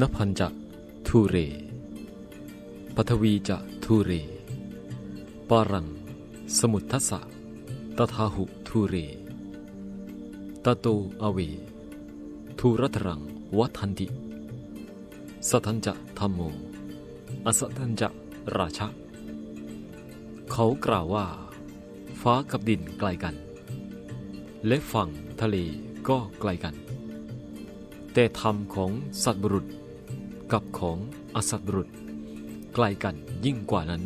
นพันจะทุเรปทวีจะทุเร ปารัง สมุททัสสะตถาหุทุเร ตโตอเว ทุรัตรังวัทันติสัทันจะธรรมโม อสัทันจะราชะ เขากล่าวว่า ฟ้ากับดินไกลกัน และฝั่งทะเลก็ไกลกัน แต่ธรรมของสัตว์บุรุษ กับของอสัตว์บุรุษ ไกลกันยิ่งกว่านั้น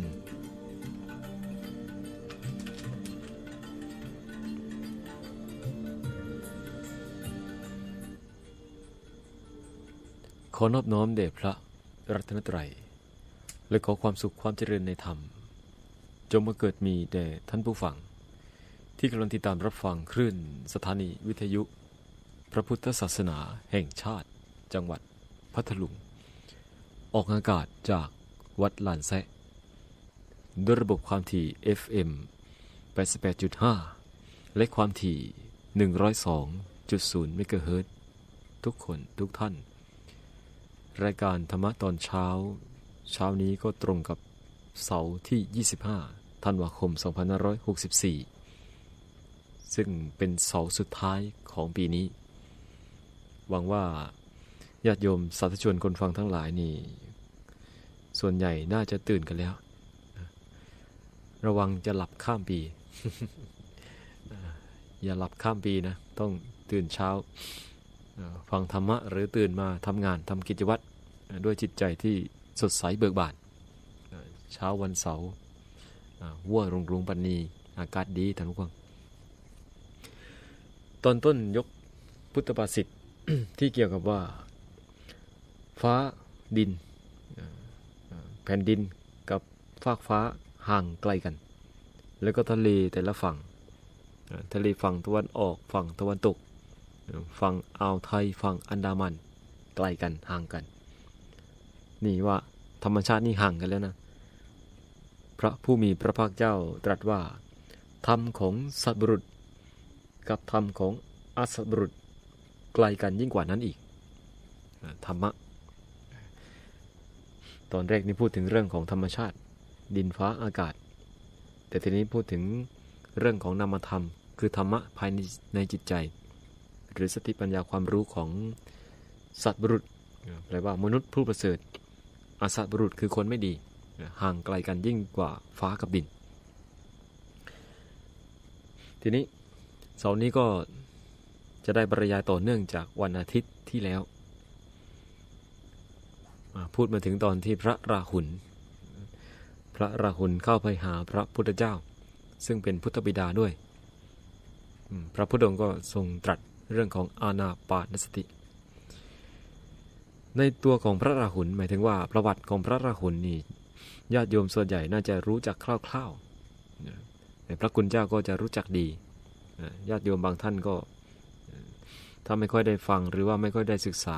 ขอนอบน้อมแด่พระรัตนตรัย และขอความสุขความเจริญในธรรม จงมาเกิดมีแด่ท่านผู้ฟัง ที่กำลังติดตามรับฟังคลื่นสถานีวิทยุ พระพุทธศาสนาแห่งชาติจังหวัดพัทลุง ออกอากาศจากวัดลานแซะด้วยระบบความถี่ FM 88.5 และความถี่ 102.0เมกะเฮิรตทุกคนทุกท่าน รายการธรรมะตอนเช้า เช้านี้ก็ตรงกับเสาร์ที่ 25 ธันวาคม 2564 ซึ่งเป็นเสาร์สุดท้ายของปีนี้ หวังว่า ญาติโยมสาธุชนคนฟังทั้งหลายนี่ ส่วนใหญ่น่าจะตื่นกันแล้ว ระวังจะหลับข้ามปี อย่าหลับข้ามปีนะ ต้องตื่นเช้า ฟังธรรมะหรือตื่นมาทำงานทำกิจวัตรด้วยจิตใจที่สดใสเบิกบานเช้าวันเสาร์วัวรุงรุงปันนีอากาศดีท่านผู้ฟังตอนต้นยกพุทธภาษิตที่เกี่ยวกับว่า ฟ้าดิน แผ่นดินกับฟากฟ้าห่างไกลกัน แล้วก็ทะเลแต่ละฝั่ง ทะเลฝั่งตะวันออกฝั่งตะวันตก ฝั่งอ่าวไทยฝั่งอันดามันไกลกันห่างกัน นี่ว่าธรรมชาตินี่ห่างกันแล้วนะ พระผู้มีพระภาคเจ้าตรัสว่า ธรรมของสัตว์บุรุษ กับธรรมของอสัตว์บุรุษไกลกันยิ่งกว่านั้นอีก ธรรมะ ตอนแรกนี่พูดถึงเรื่องของธรรมชาติ ดินฟ้าอากาศ แต่ทีนี้พูดถึงเรื่องของนามธรรม คือธรรมะภายในในจิตใจ หรือสติปัญญาความรู้ของสัตว์บุรุษแปลว่ามนุษย์ผู้ประเสริฐอาสัตว์บุรุษคือคนไม่ดี ห่างไกลกันยิ่งกว่าฟ้ากับดิน ทีนี้เสาร์นี้ก็จะได้บรรยายต่อเนื่องจากวันอาทิตย์ที่แล้ว พูดมาถึงตอนที่พระราหุลพระราหุลเข้าไปหาพระพุทธเจ้า ซึ่งเป็นพุทธบิดาด้วย พระพุทธองค์ก็ทรงตรัสเรื่องของอาณาปานสติ ในตัวของพระราหุลหมายถึงว่าประวัติของพระราหุลนี่ญาติโยมส่วนใหญ่น่าจะรู้จักคร่าวๆแต่พระคุณเจ้าก็จะรู้จักดีญาติโยมบางท่านก็ถ้าไม่ค่อยได้ฟังหรือว่าไม่ค่อยได้ศึกษา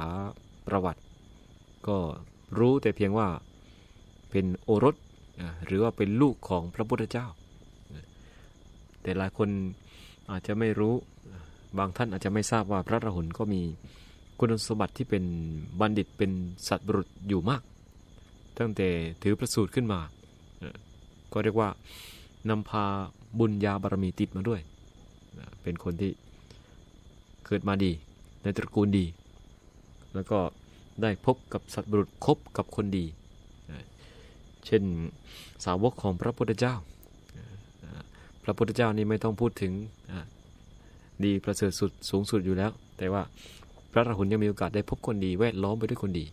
ประวัติ ก็รู้แต่เพียงว่าเป็นโอรสหรือว่าเป็นลูกของพระพุทธเจ้า แต่หลายคนอาจจะไม่รู้บางท่านอาจจะไม่ทราบว่าพระราหุลก็มีคุณสมบัติที่เป็นบัณฑิตเป็นสัตว์บุรุษอยู่มาก ตั้งแต่ถือประสูติขึ้นมา ก็เรียกว่านำพาบุญญาบารมีติดมาด้วย เป็นคนที่เกิดมาดีในตระกูลดี แล้วก็ ได้พบกับสัตว์บุรุษคบกับคนดี เช่นสาวกของพระพุทธเจ้า พระพุทธเจ้านี่ไม่ต้องพูดถึงดีประเสริฐสุดสูงสุดอยู่แล้ว แต่ว่าพระราหุลยังมีโอกาสได้พบคนดีแวดล้อมไปด้วยคนดี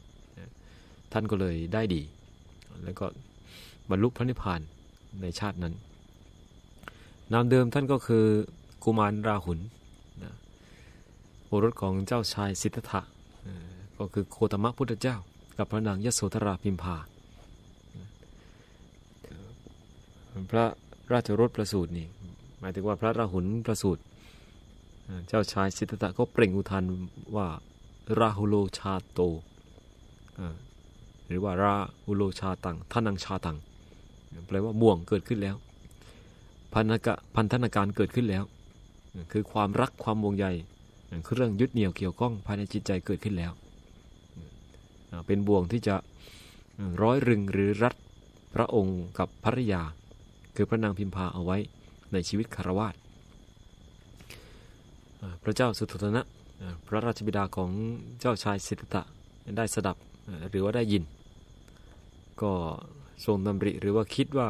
ท่านก็เลยได้ดี แล้วก็บรรลุพระนิพพานในชาตินั้น นามเดิมท่านก็คือกุมารราหุลโอรสของเจ้าชายสิทธัตถะ ก็คือโคตมะพุทธเจ้า กับพระนางยโสธราพิมพา พระราชรถประสูตินี่หมายถึงว่าพระราหุลประสูติเจ้าชายสิทธัตถะก็เปล่งอุทานว่าราหุโลชาโต หรือว่าราหุโลชาตังท่านังชาตังแปลว่าบ่วงเกิดขึ้นแล้ว พันธกะพันธนาการเกิดขึ้นแล้ว คือความรักความวงใยคือเรื่องยึดเหนี่ยวเกี่ยวข้องภายในจิตใจเกิดขึ้นแล้ว เป็นบ่วงที่จะร้อยรึงหรือรัดพระองค์กับภริยา คือพระนางพิมพาเอาไว้ในชีวิตคารวาสพระเจ้าสุโธนะพระราชบิดาของเจ้าชายสิทธัตถะได้สดับหรือว่าได้ยิน ก็ทรงดำริหรือว่าคิดว่า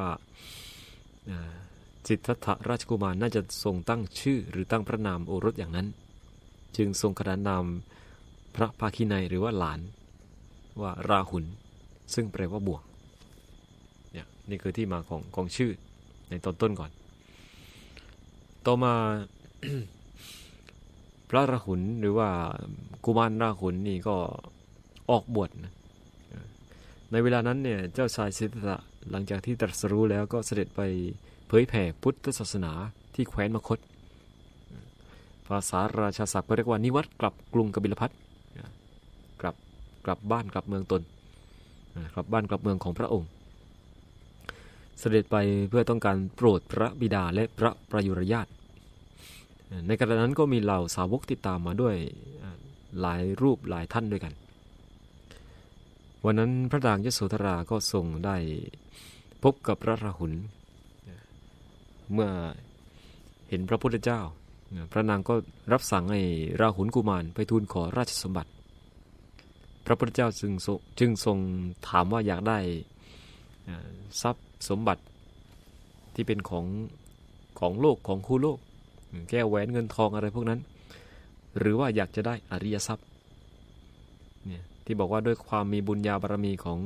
อ่าสิทธัตถะราชกุมารน่าจะทรงตั้งชื่อหรือตั้งพระนามโอรสอย่างนั้น จึงทรงขนานนามพระภาคีนัยหรือว่าหลาน ว่าราหุลซึ่งแปลว่าบ่วงเนี่ยนี่คือที่มาของของชื่อในตอนต้นก่อน ต่อมาพระราหุลหรือว่ากุมารราหุลนี่ก็ออกบวชนะในเวลานั้นเนี่ยเจ้าชายสิทธัตถะหลังจากที่ตรัสรู้แล้วก็เสด็จไปเผยแผ่พุทธศาสนาที่แคว้นมคต ภาษาราชาศัพท์ก็เรียกว่านิวัตกลับกรุงกบิลพัท กลับบ้านกลับเมืองตนกลับบ้านกลับเมืองของพระองค์ เสด็จไปเพื่อต้องการโปรดพระบิดาและพระประยุรญาตในขณะนั้นก็มีเหล่าสาวกติดตามมาด้วยหลายรูปหลายท่านด้วยกัน วันนั้นพระดางยโสธราก็ทรงได้พบกับพระราหุลเมื่อเห็นพระพุทธเจ้า พระนางก็รับสั่งให้ราหุลกุมารไปทูลขอราชสมบัติ พระพุทธเจ้าจึงจึงทรงถามว่าอยากได้ทรัพย์สมบัติที่เป็นของของโลกของคู่โลก แก้วแหวนเงินทองอะไรพวกนั้น หรือว่าอยากจะได้อริยทรัพย์เนี่ยที่บอกว่าด้วยความมีบุญญาบารมีของ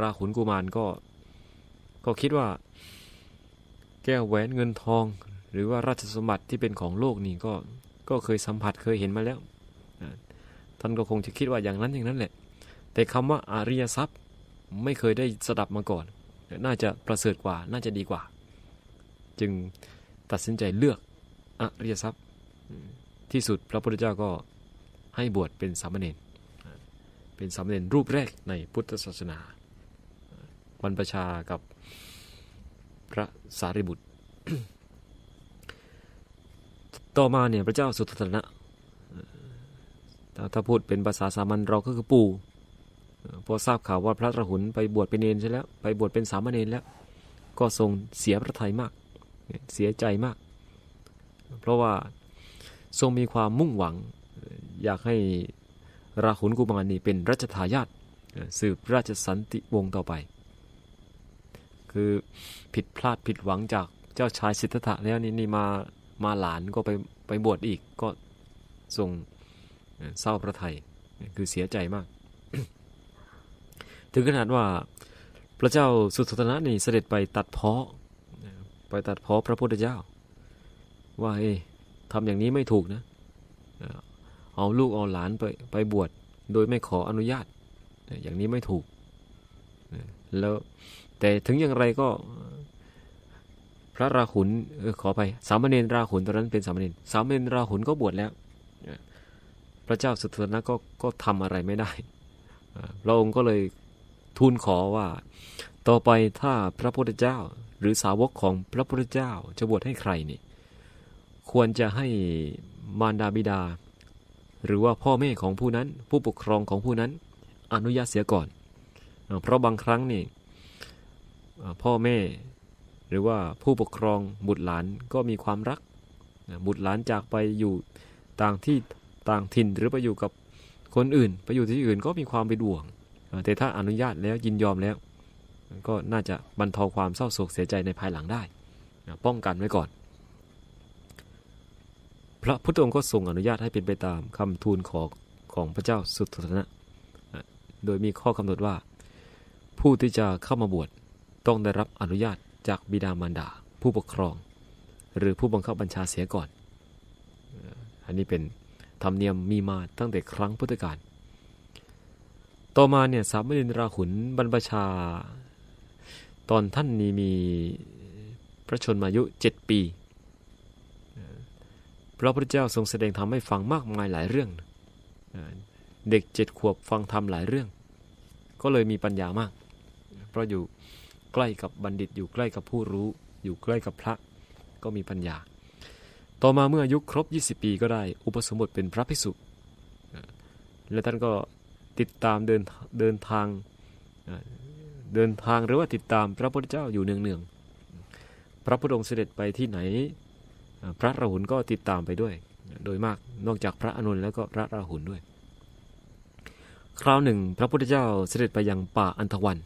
ราหุลกุมารก็ก็คิดว่า แก้วแหวนเงินทอง หรือว่าราชสมบัติที่เป็นของโลกนี่ก็ก็เคยสัมผัสเคยเห็นมาแล้ว ท่านก็คงจะคิดว่าอย่างนั้นอย่างนั้นแหละ แต่คำว่าอริยทรัพย์ไม่เคยได้สดับมาก่อน น่าจะประเสริฐกว่า น่าจะดีกว่า จึงตัดสินใจเลือกอริยทรัพย์ที่สุดพระพุทธเจ้าก็ให้บวชเป็นสามเณรเป็นสามเณรรูปแรกในพุทธศาสนาบรรพชากับพระสารีบุตร ต่อมาเนี่ยพระเจ้าสุทัศนะ ถ้าพูดเป็นภาษาสามัญเราก็คือปู่พอทราบข่าวว่าพระราหุลไปบวชเป็นเนรใช่แล้ว ไปบวชเป็นสามเณรแล้ว ก็ทรงเสียพระทัยมาก เสียใจมาก เพราะว่าทรงมีความมุ่งหวัง อยากให้ราหุลกุมารนี่เป็นรัชทายาทสืบราชสันติวงศ์ต่อไป คือผิดพลาดผิดหวังจากเจ้าชายสิทธัตถะแล้วนี่นี่มามาหลานก็ไปไปบวชอีกก็ทรง เศร้าพระไทยคือเสียใจมาก ถึงขนาดว่าพระเจ้าสุโธนะนี่เสด็จไปตัดเพาะไปตัดเพาะพระพุทธเจ้า ว่าเอ้ทำอย่างนี้ไม่ถูกนะเอาลูกเอาหลานไปไปบวชโดยไม่ขออนุญาต อย่างนี้ไม่ถูกแล้วแต่ถึงอย่างไรก็พระราหุลขอไปสามเณรราหุลตอนนั้นเป็นสามเณรสามเณรราหุลก็บวชแล้ว พระเจ้าสุโธนะก็ก็ทำอะไรไม่ได้พระองค์ก็เลยทูลขอว่า ต่อไปถ้าพระพุทธเจ้าหรือสาวกของพระพุทธเจ้าจะบวชให้ใครนี่ ควรจะให้มารดาบิดา หรือว่าพ่อแม่ของผู้นั้น ผู้ปกครองของผู้นั้น อนุญาตเสียก่อน เพราะบางครั้งนี่พ่อแม่หรือว่าผู้ปกครองบุตรหลานก็มีความรักบุตรหลานจากไปอยู่ต่างที่ ต่างถิ่นหรือไปอยู่กับคนอื่น ไปอยู่ที่อื่นก็มีความเป็นห่วง แต่ถ้าอนุญาตแล้วยินยอมแล้ว ก็น่าจะบรรเทาความเศร้าโศกเสียใจในภายหลังได้ป้องกันไว้ก่อน พระพุทธองค์ก็ทรงอนุญาตให้เป็นไปตามคำทูลขอของพระเจ้าสุตตนะ โดยมีข้อกำหนดว่า ผู้ที่จะเข้ามาบวชต้องได้รับอนุญาตจากบิดามารดา ผู้ปกครอง หรือผู้บังคับบัญชาเสียก่อน อันนี้เป็น ธรรมเนียมมีมาตั้งแต่ครั้งพุทธกาล ต่อมาเนี่ยสามเณรราหุลบรรพชา ตอนท่านนี้มีพระชนมายุเจ็ดปีพระพุทธเจ้าทรงแสดงธรรมให้ฟังมากมายหลายเรื่อง เด็กเจ็ดขวบฟังธรรมหลายเรื่อง ก็เลยมีปัญญามาก เพราะอยู่ใกล้กับบัณฑิตอยู่ใกล้กับผู้รู้ อยู่ใกล้กับพระก็มีปัญญา ต่อมาเมื่ออายุครบ 20 ปีก็ได้อุปสมบทเป็นพระภิกษุ และท่านก็ติดตามเดินเดินทางเดินทางหรือว่าติดตามพระพุทธเจ้าอยู่เนืองๆ พระพุทธองค์เสด็จไปที่ไหน พระราหุลก็ติดตามไปด้วย โดยมากนอกจากพระอนุนแล้วก็พระราหุลด้วย คราวหนึ่ง พระพุทธเจ้าเสด็จไปยังป่าอันทวัน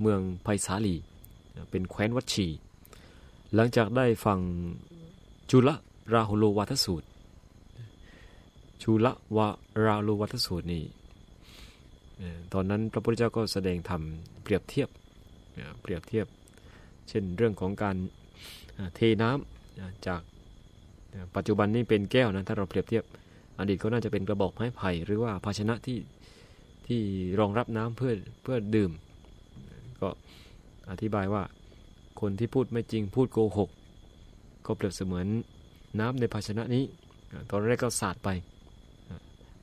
เมืองไผ่สาลี เป็นแคว้นวัดชี หลังจากได้ฟัง จุลราหุโลวัทสูตรชูลวาราลูวัตสูตรนี่ตอนนั้นพระพุทธเจ้าก็แสดงธรรมเปรียบเทียบเปรียบเทียบ เช่นเรื่องของการเทน้ำจากปัจจุบันนี้เป็นแก้วนะถ้าเราเปรียบเทียบอดีตก็น่าจะเป็นกระบอกไม้ไผ่หรือว่าภาชนะที่ที่รองรับน้ำเพื่อเพื่อดื่ม ก็อธิบายว่าคนที่พูดไม่จริงพูดโกหก ก็เปรียบเสมือนน้ำในภาชนะนี้ ตอนแรกก็สาดไป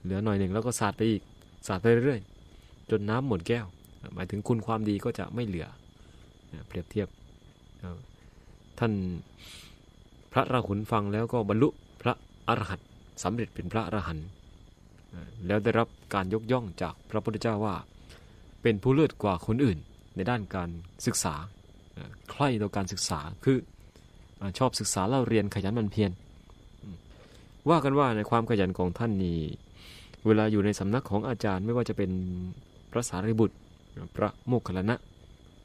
เหลือหน่อยหนึ่งแล้วก็สาดไปอีก สาดไปเรื่อยๆ จนน้ำหมดแก้ว หมายถึงคุณความดีก็จะไม่เหลือ เปรียบเทียบ ท่านพระราหุลฟังแล้วก็บรรลุพระอรหันต์สำเร็จเป็นพระอรหันต์แล้วได้รับการยกย่องจากพระพุทธเจ้าว่า เป็นผู้เลิศกว่าคนอื่นในด้านการศึกษา ใคร่ต่อการศึกษา คือ ชอบศึกษาเล่าเรียนขยันมันเพียรว่ากันว่าในความขยันของท่านนี้เวลาอยู่ในสำนักของอาจารย์ไม่ว่าจะเป็นพระสารีบุตร พระโมคคัลลนะ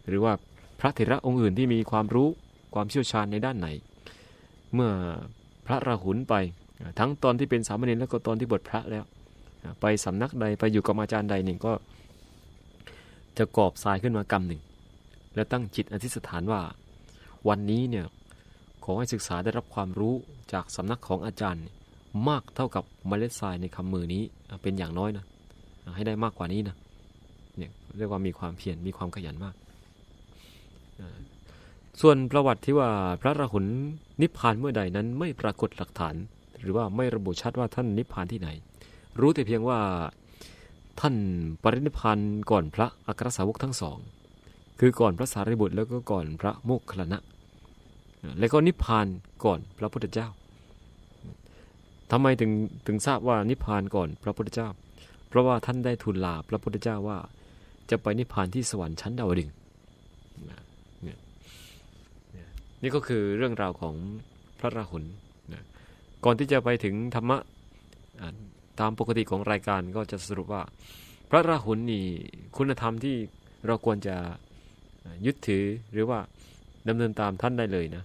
หรือว่าพระเถระองค์อื่นที่มีความรู้ความเชี่ยวชาญในด้านไหน เมื่อพระราหุลไปทั้งตอนที่เป็นสามเณรแล้วก็ตอนที่บวชพระแล้ว ไปสำนักใดไปอยู่กับอาจารย์ใดหนึ่งก็ จะกอบทรายขึ้นมากรรมหนึ่ง แล้วตั้งจิตอธิษฐานว่า วันนี้เนี่ย ขอให้ศึกษาได้รับความรู้จากสำนักของอาจารย์ มากเท่ากับเมล็ดทรายในคำมือนี้เป็นอย่างน้อยนะให้ได้มากกว่านี้นะเนี่ยเรียกว่ามีความเพียรมีความขยันมาก ส่วนประวัติที่ว่าพระราหุลนิพพานเมื่อใดนั้นไม่ปรากฏหลักฐาน หรือว่าไม่ระบุชัดว่าท่านนิพพานที่ไหน รู้แต่เพียงว่าท่านปรินิพพานก่อนพระอัครสาวกทั้งสอง คือก่อนพระสารีบุตรแล้วก็ก่อนพระโมคคัลลนะ แล้วก็นิพพานก่อนพระพุทธเจ้าทำไมถึงถึงทราบว่านิพพานก่อนพระพุทธเจ้า เพราะว่าท่านได้ทูลลาพระพุทธเจ้าว่าจะไปนิพพานที่สวรรค์ชั้นดาวดึงนี่ก็คือเรื่องราวของพระราหุลก่อนที่จะไปถึงธรรมะตามปกติของรายการก็จะสรุปว่า พระราหุลนี่คุณธรรมที่เราควรจะยึดถือหรือว่าดำเนินตามท่านได้เลยนะ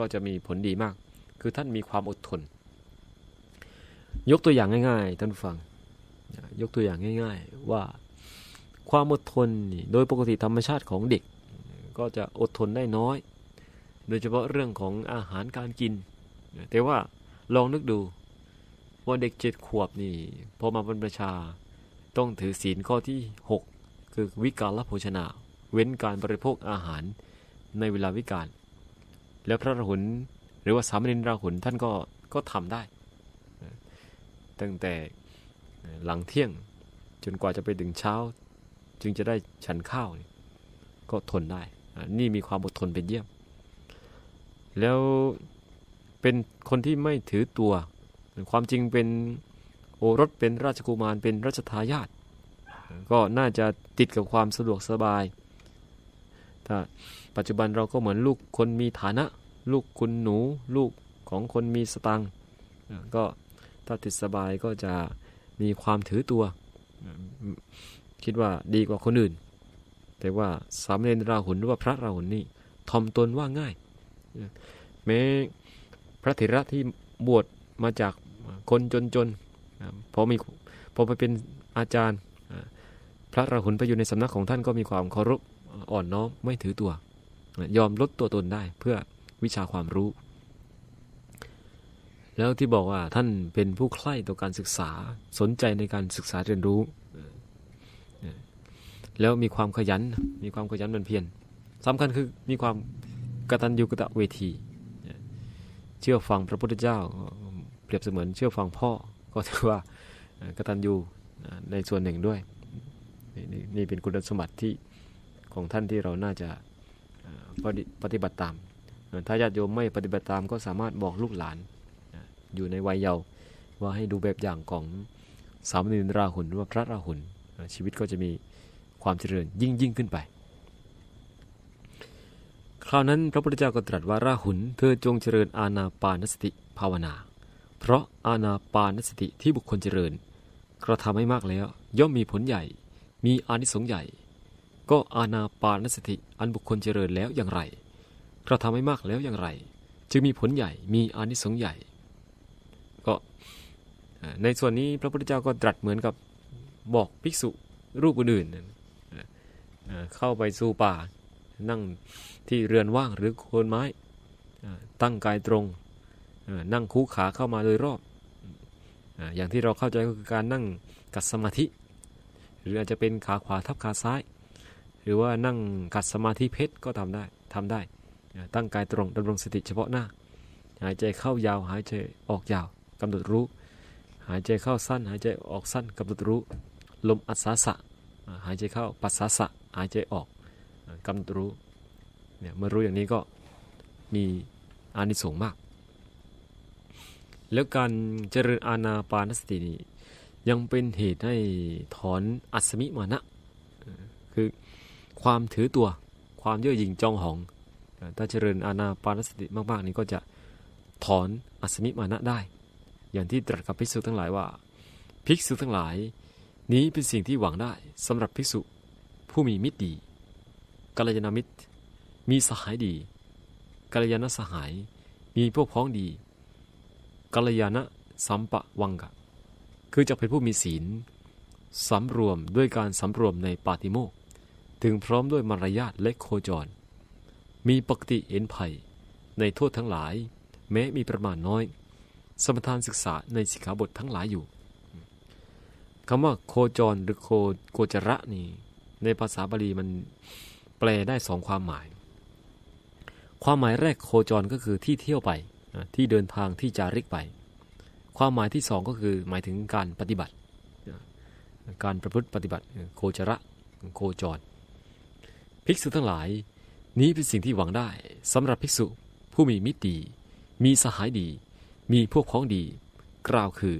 ก็จะมีผลดีมาก คือท่านมีความอดทน ยกตัวอย่างง่าย ๆ ท่านฟัง ยกตัวอย่างง่าย ๆ ว่าความอดทนนี่โดยปกติธรรมชาติของเด็ก ก็จะอดทนได้น้อย โดยเฉพาะเรื่องของอาหารการกิน แต่ว่าลองนึกดูว่าเด็กเจ็ดขวบนี่พอมาบรรพชาต้องถือศีลข้อที่ 6 คือวิกาลโภชนา เว้นการบริโภคอาหารในเวลาวิกาล แล้วพระราหุลหรือว่าสามเณรราหุลท่านก็ก็ทำได้ ตั้งแต่หลังเที่ยงจนกว่าจะไปถึงเช้า จึงจะได้ฉันข้าวก็ทนได้ นี่มีความอดทนเป็นเยี่ยม แล้วเป็นคนที่ไม่ถือตัว ความจริงเป็นโอรสเป็นราชกุมารเป็นรัชทายาทก็น่าจะติดกับความสะดวกสบายถ้าปัจจุบันเราก็เหมือนลูกคนมีฐานะ ลูกคุณหนูลูกของคนมีสตังก็ถ้าติดสบายก็จะมีความถือตัว คิดว่าดีกว่าคนอื่น แต่ว่าสามเณรราหุลหรือว่าพระราหุลนี่ทอมตนว่าง่าย แม้พระเถระที่บวชมาจากคนจนๆพอมีพอไปเป็นอาจารย์ พระราหุลไปอยู่ในสำนักของท่านก็มีความเคารพอ่อนน้อมไม่ถือตัว ยอมลดตัวตนได้เพื่อ วิชาความรู้ แล้วที่บอกว่าท่านเป็นผู้ใคร่ต่อการศึกษาสนใจในการศึกษาเรียนรู้ แล้วมีความขยันมีความขยันมันเพียรสำคัญคือมีความกตัญญูกตะเวที เชื่อฟังพระพุทธเจ้าเปรียบเสมือนเชื่อฟังพ่อก็ถือว่ากตัญญูในส่วนหนึ่งด้วยนี่เป็นคุณสมบัติที่ของท่านที่เราน่าจะปฏิบัติตาม ถ้าญาติโยมไม่ปฏิบัติตามก็สามารถบอกลูกหลานอยู่ในวัยเยาว์ว่าให้ดูแบบอย่างของสามเณรราหุลหรือว่าพระราหุลชีวิตก็จะมีความเจริญยิ่งยิ่งขึ้นไป คราวนั้นพระพุทธเจ้าก็ตรัสว่าราหุลเธอจงเจริญอาณาปานสติภาวนา เพราะอาณาปานสติที่บุคคลเจริญกระทำให้มากแล้ว ย่อมมีผลใหญ่ มีอานิสงส์ใหญ่ ก็อาณาปานสติอันบุคคลเจริญแล้วอย่างไร กระทำให้มากแล้วอย่างไร จึงมีผลใหญ่มีอานิสงส์ใหญ่ ก็ในส่วนนี้พระพุทธเจ้าก็ตรัสเหมือนกับบอกภิกษุรูปอื่นเข้าไปสู่ป่า นั่งที่เรือนว่างหรือโคนไม้ ตั้งกายตรง นั่งคู่ขาเข้ามาโดยรอบ อย่างที่เราเข้าใจก็คือการนั่งกัดสมาธิ หรืออาจจะเป็นขาขวาทับขาซ้าย หรือว่านั่งกัดสมาธิเพชรก็ทำได้ทำได้ ตั้งกายตรงดำรงสติเฉพาะหน้า หายใจเข้ายาว หายใจออกยาวกำหนดรู้ หายใจเข้าสั้น หายใจออกสั้นกำหนดรู้ ลมอัศสะหายใจเข้าปัสสะสะหายใจออกกำหนดรู้เนี่ยเมื่อรู้อย่างนี้ก็มีอานิสงส์มาก แล้วการเจริญอาณาปานสตินี้ยังเป็นเหตุให้ถอนอัศมิมานะคือความถือตัวความเย่อหยิ่งจองหอง ถ้าเจริญอาณาปานสติมากๆ นี้ก็จะถอนอัศมิมานะได้ อย่างที่ตรัสกับภิกษุทั้งหลายว่า ภิกษุทั้งหลาย นี้เป็นสิ่งที่หวังได้สำหรับภิกษุผู้มีมิตรดีกัลยาณมิตร มีสหายดีกัลยาณสหาย มีพวกพ้องดีกัลยาณสัมปะวังกะ คือจะเป็นผู้มีศีลสำรวมด้วยการสำรวมในปาติโมกถึงพร้อมด้วยมารยาทและโคจร มีปกติเห็นภัย ในโทษทั้งหลาย แม้มีประมาณน้อย สมทานศึกษาในสิกขาบททั้งหลายอยู่คำว่าโคจรหรือโคโกจระนี่ในภาษาบาลีมันแปลได้สองความหมาย ความหมายแรกโคจรก็คือที่เที่ยวไปที่เดินทางที่จาริกไป ความหมายที่สองก็คือหมายถึงการปฏิบัติ การประพฤติปฏิบัติโคจระโคจร ภิกษุทั้งหลาย นี้เป็นสิ่งที่หวังได้สำหรับภิกษุผู้มีมิตรดี มีสหายดี มีพวกพ้องดี กล่าวคือ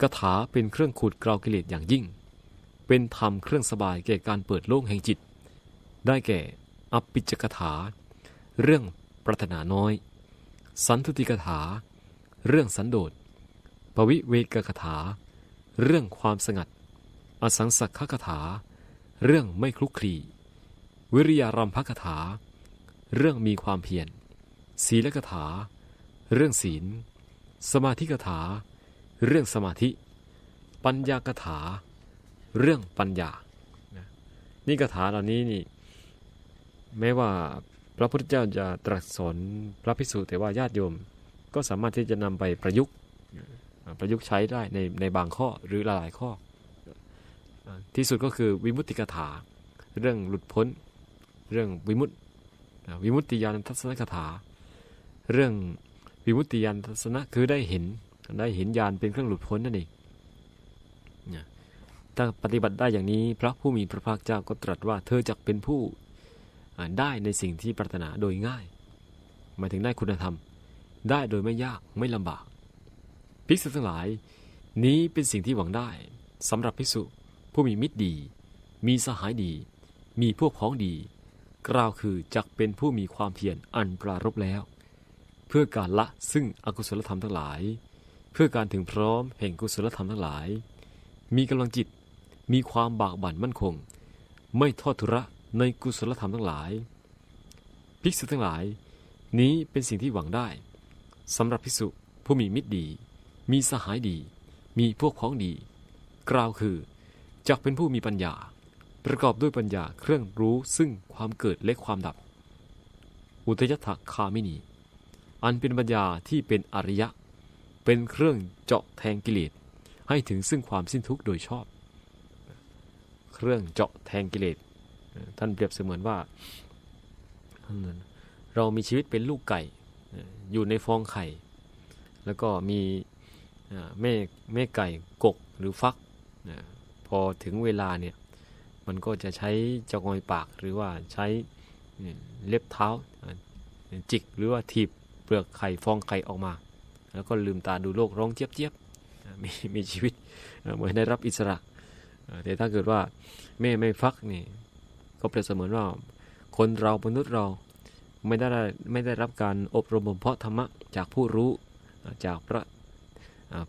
กถาเป็นเครื่องขูดกราวกิเลสอย่างยิ่ง เป็นธรรมเครื่องสบายแก่การเปิดโล่งแห่งจิต ได้แก่อปิจกถา เรื่องปรารถนาน้อย สันทุติกถา เรื่องสันโดษปวิเวกกถา เรื่องความสงัด อสังสักขคถา เรื่องไม่คลุกคลีวิริยารัมภคถา เรื่องมีความเพียรศีลกถา เรื่องศีล สมาธิกถา เรื่องสมาธิ ปัญญากถา เรื่องปัญญา นี่กถาเหล่านี้นี่แม้ว่าพระพุทธเจ้าจะตรัสสอนพระภิกษุแต่ว่าญาติโยม ก็สามารถที่จะนำไปประยุกต์ประยุกต์ใช้ได้ในในบางข้อหรือหลายข้อ ที่สุดก็คือวิมุตติกถา เรื่องหลุดพ้น เรื่องวิมุตติ วิมุตติยานทัศนคถา เรื่องวิมุตติยานทัศนะคือได้เห็นได้เห็นญาณเป็นเครื่องหลุดพ้นนั่นเองถ้าปฏิบัติได้อย่างนี้พระผู้มีพระภาคเจ้าก็ตรัสว่าเธอจะเป็นผู้ได้ในสิ่งที่ปรารถนาโดยง่าย หมายถึงได้คุณธรรม ได้โดยไม่ยากไม่ลำบาก ภิกษุทั้งหลาย นี้เป็นสิ่งที่หวังได้สำหรับภิกษุผู้มีมิตรดี มีสหายดี มีพวกพ้องดี กล่าวคือจักเป็นผู้มีความเพียรอันปรารบแล้ว เพื่อการละซึ่งอกุศลธรรมทั้งหลาย เพื่อการถึงพร้อมแห่งกุศลธรรมทั้งหลาย มีกำลังจิตมีความบากบั่นมั่นคง ไม่ทอดทุระในกุศลธรรมทั้งหลาย ภิกษุทั้งหลาย นี้เป็นสิ่งที่หวังได้สำหรับภิกษุผู้มีมิตรดี มีสหายดี มีพวกพ้องดี กล่าวคือจักเป็นผู้มีปัญญา ประกอบด้วยปัญญาเครื่องรู้ซึ่งความเกิดและความดับ อุทยถคามินี อันเป็นปัญญาที่เป็นอริยะ เป็นเครื่องเจาะแทงกิเลสให้ถึงซึ่งความสิ้นทุกข์โดยชอบ เครื่องเจาะแทงกิเลสท่านเปรียบเสมือนว่า เรามีชีวิตเป็นลูกไก่ อยู่ในฟองไข่ แล้วก็มีแม่แม่ไก่กกหรือฟัก พอถึงเวลาเนี่ย มันก็จะใช้จงอยปากหรือว่าใช้เล็บเท้าจิกหรือว่าถีบเปลือกไข่ฟองไข่ออกมา แล้วก็ลืมตาดูโลกร้องเจี๊ยบเจี๊ยบมีมีชีวิตเอ่อเหมือนได้รับอิสระ แต่ถ้าเกิดว่าแม่ไม่ฟักนี่ก็เปรียบเสมือนว่าคนเรามนุษย์เราไม่ได้ไม่ได้รับการอบรมบ่มเพาะธรรมะจากผู้รู้จากพระ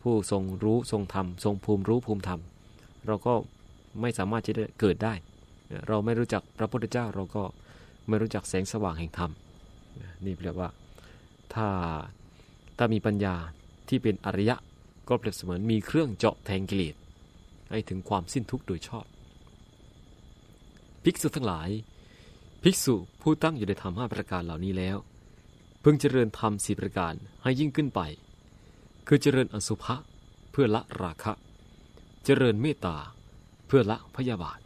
ผู้ทรงรู้ทรงธรรมทรงภูมิรู้ภูมิธรรม เราก็ ไม่สามารถจะเกิดได้ เราไม่รู้จักพระพุทธเจ้าเราก็ไม่รู้จักแสงสว่างแห่งธรรมนี่เรียกว่าถ้าถ้ามีปัญญาที่เป็นอริยะก็เปรียบเสมือนมีเครื่องเจาะแทงกิเลสให้ถึงความสิ้นทุกข์โดยชอบ ภิกษุทั้งหลาย ภิกษุผู้ตั้งอยู่ในธรรมห้าประการเหล่านี้แล้วพึงเจริญธรรมสี่ประการให้ยิ่งขึ้นไป คือเจริญอสุภะเพื่อละราคะ เจริญเมตตา เพื่อละพยาบาท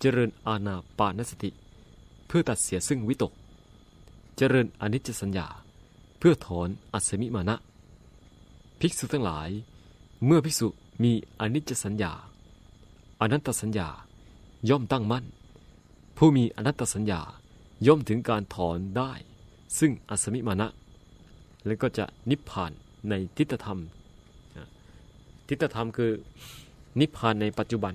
เจริญอาณาปานสติ เพื่อตัดเสียซึ่งวิตก เจริญอนิจจสัญญา เพื่อถอนอัศมิมานะ ภิกษุทั้งหลาย เมื่อภิกษุมีอนิจจสัญญา อนัตตสัญญา ย่อมตั้งมั่น ผู้มีอนัตตสัญญา ย่อมถึงการถอนได้ ซึ่งอัศมิมานะ แล้วก็จะนิพพานในทิฏฐธรรม ทิฏฐธรรมคือนิพพานในปัจจุบัน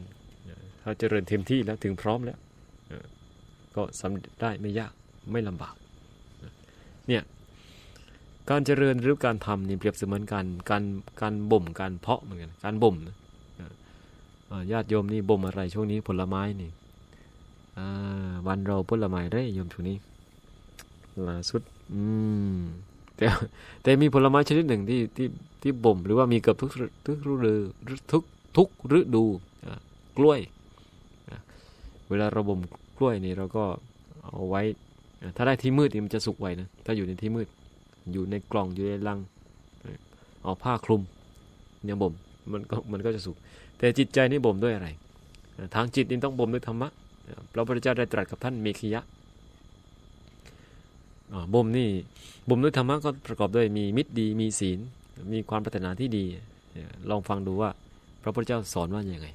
ถ้าเจริญเต็มที่แล้วถึงพร้อมแล้วก็สำเร็จได้ไม่ยากไม่ลำบากเนี่ยการเจริญหรือการทำนี่เปรียบเสมือนการการการบ่มการเพาะเหมือนกันการบ่มนะญาติโยมนี่บ่มอะไรช่วงนี้ผลไม้นี่วันเราผลไม้ได้โยมช่วงนี้ล่าสุดอืมแต่แต่มีผลไม้ชนิดหนึ่งที่ที่ที่บ่มหรือว่ามีเกือบทุกทุกฤดูทุกทุกฤดูกล้วย เวลาเราบ่มกล้วยนี่เราก็เอาไว้ ถ้าได้ที่มืดนี่มันจะสุกไวนะ ถ้าอยู่ในที่มืด อยู่ในกล่องอยู่ในลัง เอาผ้าคลุมเนี่ยบ่มมันก็มันก็จะสุก แต่จิตใจนี่บ่มด้วยอะไร ทางจิตนี่ต้องบ่มด้วยธรรมะ พระพุทธเจ้าได้ตรัสกับท่านเมขิยะบ่มนี่บ่มด้วยธรรมะก็ประกอบด้วยมีมิตรดี มีศีล มีความปรารถนาที่ดี ลองฟังดูว่า พระพุทธเจ้าสอนว่าอย่างไง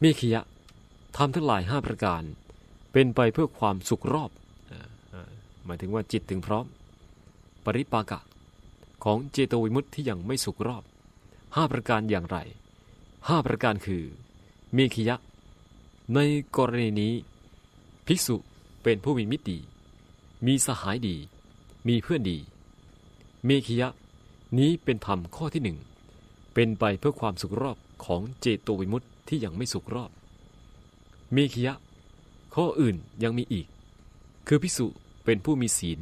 เมขิยะ ทำทั้งหลายห้าประการ เป็นไปเพื่อความสุขรอบ หมายถึงว่าจิตถึงพร้อม ปริปากะ ของเจโตวิมุตติที่ยังไม่สุกรอบห้าประการอย่างไรห้าประการคือเมขิยะในกรณีนี้ ภิกษุเป็นผู้มีมิตรดี มีสหายดี มีเพื่อนดี เมขยะ นี้เป็นธรรมข้อที่หนึ่ง เป็นไปเพื่อความสุขรอบของเจโตวิมุตติที่ยังไม่สุกรอบ เมขิยะ ข้ออื่นยังมีอีก คือภิกษุเป็นผู้มีศีล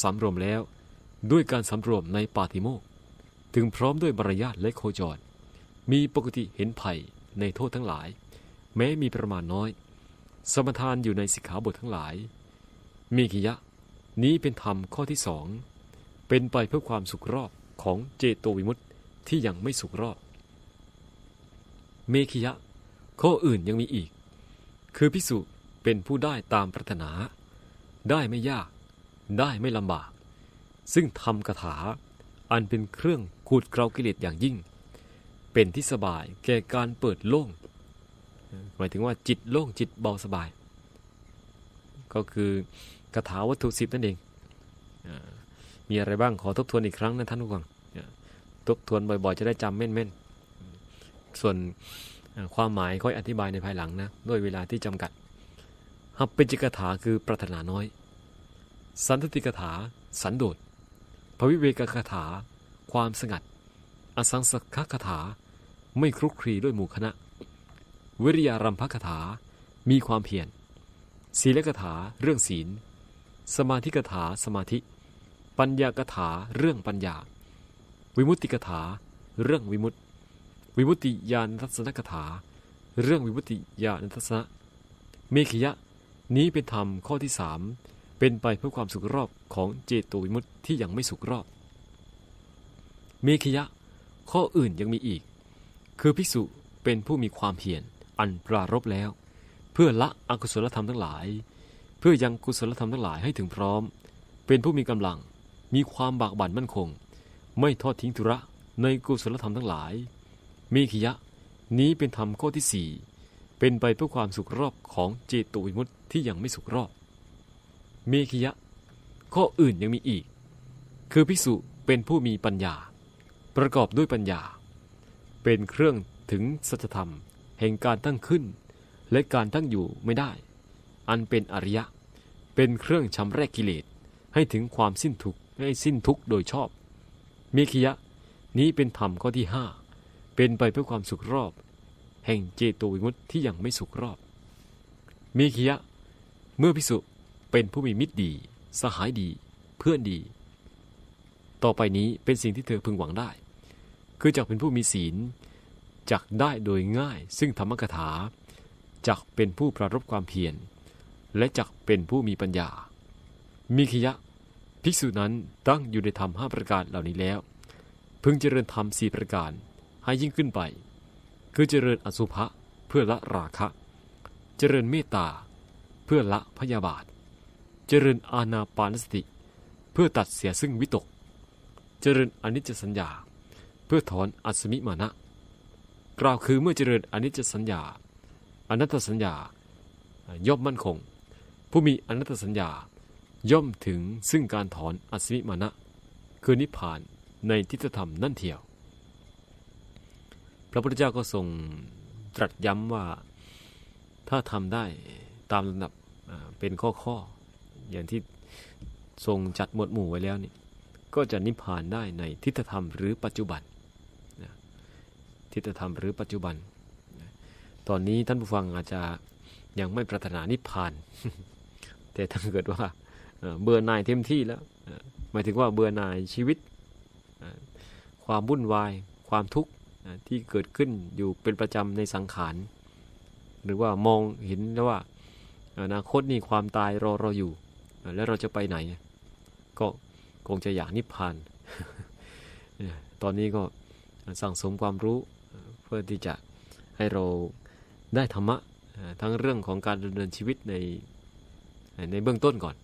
สำรวมแล้วด้วยการสำรวมในปาติโมกถึงพร้อมด้วยบรรยาทและโคจร มีปกติเห็นภัยในโทษทั้งหลาย แม้มีประมาณน้อย สมทานอยู่ในสิกขาบททั้งหลายมีกิยะ นี้เป็นธรรมข้อที่สองเป็นไปเพื่อความสุขรอบของเจโตวิมุตติที่ยังไม่สุขรอบ เมขิยะ ข้ออื่นยังมีอีก คือพิสุเป็นผู้ได้ตามปรารถนา ได้ไม่ยาก ได้ไม่ลำบาก ซึ่งทำคาถา อันเป็นเครื่องขูดเกลากิเลสอย่างยิ่ง เป็นที่สบายแก่การเปิดโล่ง หมายถึงว่าจิตโล่งจิตเบาสบาย ก็คือคาถาวัตถุสิบนั่นเอง มีอะไรบ้างขอทบทวนอีกครั้งนะท่านผู้ฟังอ่าทบทวนบ่อยๆ จะได้จำแม่นๆ ส่วน ความหมายค่อยอธิบายในภายหลังนะด้วยเวลาที่จำกัดหับป็นจิกถาคือปรารถนาน้อย สันตติกถา สันโดษภวิเวกคาถา ความสงัด อสังสกคาถา ไม่คลุกคลีด้วยหมู่คณะ วิริยารัมภคถา มีความเพียรศีลกถา เรื่องศีล สมาธิกถา สมาธิ ปัญญากถา เรื่องปัญญา วิมุตติกถา เรื่องวิมุตติ วิมุติญาณทัศนกถา เรื่องวิมุติญาณทัศนะเมขยะ นี้เป็นธรรมข้อที่สามเป็นไปเพื่อความสุขรอบของเจโตวิมุตติที่ยังไม่สุขรอบ เมขยะ ข้ออื่นยังมีอีก คือภิกษุเป็นผู้มีความเพียรอันปรารบแล้ว เพื่อละอกุศลธรรมทั้งหลาย เพื่อยังกุศลธรรมทั้งหลายให้ถึงพร้อม เป็นผู้มีกำลัง มีความบากบั่นมั่นคง ไม่ทอดทิ้งธุระในกุศลธรรมทั้งหลาย มขิยะ นี้เป็นธรรมข้อที่สี่เป็นไปเพื่อความสุขรอบของเจโตวิมุตติที่ยังไม่สุขรอบเมขิยะ ข้ออื่นยังมีอีก คือภิกษุเป็นผู้มีปัญญา ประกอบด้วยปัญญา เป็นเครื่องถึงสัจธรรม แห่งการตั้งขึ้น และการตั้งอยู่ไม่ได้ อันเป็นอริยะ เป็นเครื่องชำแรกกิเลสให้ถึงความสิ้นทุกข์ให้สิ้นทุกข์โดยชอบ มีคิยะ นี้เป็นธรรมข้อที่ห้า เป็นไปเพื่อความสุขรอบ แห่งเจโตวิมุตติที่ยังไม่สุขรอบ มีคิยะ เมื่อพิสุเป็นผู้มีมิตรดี สหายดี เพื่อนดี ต่อไปนี้เป็นสิ่งที่เธอพึงหวังได้ คือจากเป็นผู้มีศีลจักได้โดยง่ายซึ่งธรรมกถาจักเป็นผู้ประรบความเพียรและจักเป็นผู้มีปัญญา มีคิยะ ภิกษุนั้นตั้งอยู่ในธรรมห้าประการเหล่านี้แล้ว พึงเจริญธรรมสี่ประการ ให้ยิ่งขึ้นไป คือเจริญอสุภะเพื่อละราคะ เจริญเมตตา เพื่อละพยาบาท เจริญอาณาปานสติ เพื่อตัดเสียซึ่งวิตก เจริญอนิจจสัญญา เพื่อถอนอัศมิมานะ กล่าวคือเมื่อเจริญอนิจจสัญญา อนัตตสัญญา ย่อมมั่นคง ผู้มีอนัตตสัญญาย่อมถึงซึ่งการถอนอัศมิมานะ คือนิพพานในทิฏฐธรรมนั่นเทียว พระพุทธเจ้าก็ทรงตรัสย้ำว่าถ้าทำได้ตามลำดับเป็นข้อข้อๆอย่างที่ทรงจัดหมวดหมู่ไว้แล้วนี่ก็จะนิพพานได้ในทิฏฐธรรมหรือปัจจุบันทิฏฐธรรมหรือปัจจุบัน ตอนนี้ท่านผู้ฟังอาจจะยังไม่ปรารถนานิพพาน แต่ถ้าเกิดว่าเบื่อหน่ายเต็มที่แล้วหมายถึงว่าเบื่อหน่ายชีวิต ความวุ่นวาย ความทุกข์ ที่เกิดขึ้นอยู่เป็นประจำในสังขาร หรือว่ามองเห็นแล้วว่าอนาคตนี่ความตายรอเราอยู่ แล้วเราจะไปไหน ก็คงจะอยากนิพพาน ตอนนี้ก็สั่งสมความรู้เพื่อที่จะให้เราได้ธรรมะทั้งเรื่องของการดำเนินชีวิตในในเบื้องต้นก่อน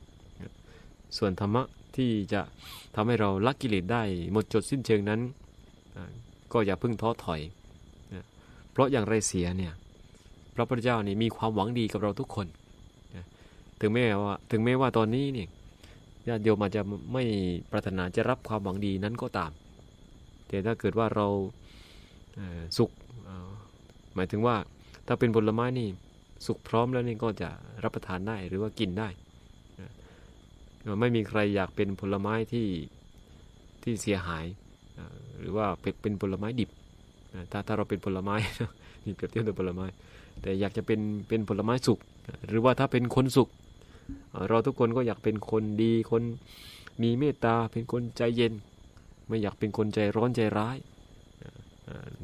ส่วนธรรมะที่จะทำให้เราละกิเลสได้หมดจดสิ้นเชิงนั้น ก็อย่าเพิ่งท้อถอยนะเพราะอย่างไรเสียเนี่ยพระพุทธเจ้านี่มีความหวังดีกับเราทุกคนนะถึงแม้ว่าถึงแม้ว่าตอนนี้เนี่ยญาติโยมอาจจะไม่ปรารถนาจะรับความหวังดีนั้นก็ตาม แต่ถ้าเกิดว่าเราสุขหมายถึงว่าถ้าเป็นผลไม้นี่สุกพร้อมแล้วนี่ก็จะรับประทานได้หรือว่ากินได้ไม่มีใครอยากเป็นผลไม้ที่ที่เสียหาย หรือว่าเป็นผลไม้ดิบนะถ้าถ้าเราเป็นผลไม้นี่เปรียบเทียบกับผลไม้ แต่อยากจะเป็นเป็นผลไม้สุกหรือว่าถ้าเป็นคนสุกเราทุกคนก็อยากเป็นคนดีคนมีเมตตาเป็นคนใจเย็น ไม่อยากเป็นคนใจร้อนใจร้าย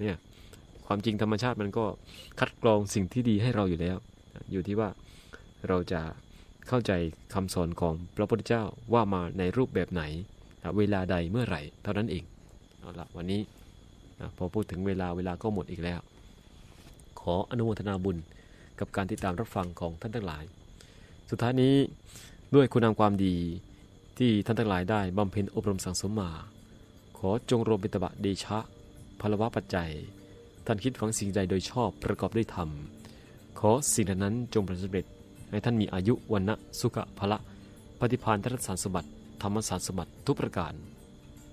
เนี่ยความจริงธรรมชาติมันก็คัดกรองสิ่งที่ดีให้เราอยู่แล้ว อยู่ที่ว่าเราจะเข้าใจคำสอนของพระพุทธเจ้าว่ามาในรูปแบบไหน เวลาใดเมื่อไหร่ เท่านั้นเอง เอาละวันนี้นะพอพูดถึงเวลาเวลาก็หมดอีกแล้ว ขออนุโมทนาบุญกับการติดตามรับฟังของท่านทั้งหลาย สุดท้ายนี้ด้วยคุณงามความดีที่ท่านทั้งหลายได้บำเพ็ญอบรมสั่งสมมา ขอจงรวมเป็นตบะเดชะพลวะปัจจัย ท่านคิดหวังสิ่งใดโดยชอบประกอบด้วยธรรม ขอสิ่งนั้นจงประสบสำเร็จให้ท่านมีอายุวันนะสุขะพละปฏิพานทรัสารสมบัติธรรมสารสมบัติทุกประการ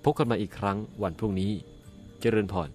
พบกันมาอีกครั้งวันพรุ่งนี้ เจริญพร